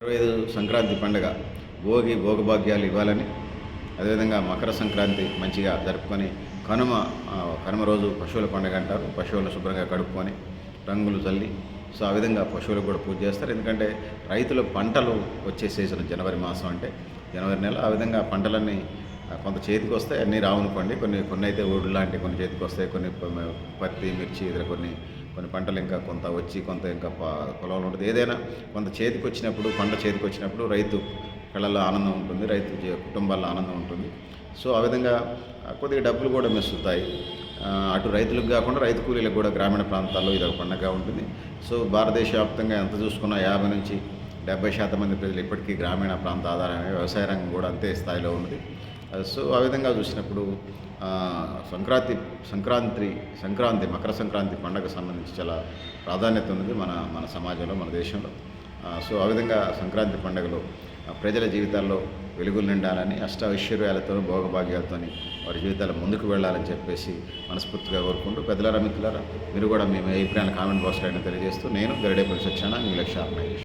ఇరవై ఐదు సంక్రాంతి పండుగ. భోగి భోగభాగ్యాలు ఇవ్వాలని అదేవిధంగా మకర సంక్రాంతి మంచిగా జరుపుకొని కనుమ కనుమ రోజు పశువుల పండుగ అంటారు. పశువులను శుభ్రంగా కడుక్కొని రంగులు చల్లి సో ఆ విధంగా పశువులకు కూడా పూజ చేస్తారు. ఎందుకంటే రైతుల పంటలు వచ్చే సీజన్ జనవరి మాసం అంటే జనవరి నెల ఆ విధంగా పంటలన్నీ కొంత చేతికి వస్తాయి అన్నీ రావనుకోండి కొన్ని కొన్ని అయితే ఊళ్ళు లాంటివి కొన్ని చేతికి వస్తాయి కొన్ని పత్తి మిర్చి ఇతర కొన్ని కొన్ని పంటలు ఇంకా కొంత వచ్చి కొంత ఇంకా పొలంలో ఉంటుంది. ఏదైనా కొంత చేతికి వచ్చినప్పుడు పంట చేతికి వచ్చినప్పుడు రైతు కళ్ళల్లో ఆనందం ఉంటుంది రైతు కుటుంబాల్లో ఆనందం ఉంటుంది. సో ఆ విధంగా కొద్దిగా డబ్బులు కూడా మెస్సుతాయి అటు రైతులకు కాకుండా రైతు కూలీలకు కూడా గ్రామీణ ప్రాంతాల్లో ఇది ఒక పండగగా ఉంటుంది. సో భారతదేశ వ్యాప్తంగా ఎంత చూసుకున్నా యాభై నుంచి డెబ్బై శాతం మంది ప్రజలు ఇప్పటికీ గ్రామీణ ప్రాంత ఆధారమే వ్యవసాయ రంగం కూడా అంతే స్థాయిలో ఉంది సో ఆ విధంగా చూసినప్పుడు సంక్రాంతి సంక్రాంతి సంక్రాంతి మకర సంక్రాంతి పండుగ సంబంధించి చాలా ప్రాధాన్యత ఉన్నది మన మన సమాజంలో మన దేశంలో. సో ఆ విధంగా సంక్రాంతి పండుగలో ప్రజల జీవితాల్లో వెలుగులు నిండాలని అష్ట ఐశ్వర్యాలతో భోగభాగ్యాలతో వారి జీవితాలు ముందుకు వెళ్ళాలని చెప్పేసి మనస్ఫూర్తిగా కోరుకుంటూ పెద్దలారా మిత్రులారా మీరు కూడా మేము అభిప్రాయాన్ని కామెంట్ బాక్స్లో అయినా తెలియజేస్తూ నేను గరిడే సత్యాన మీ లక్ష్య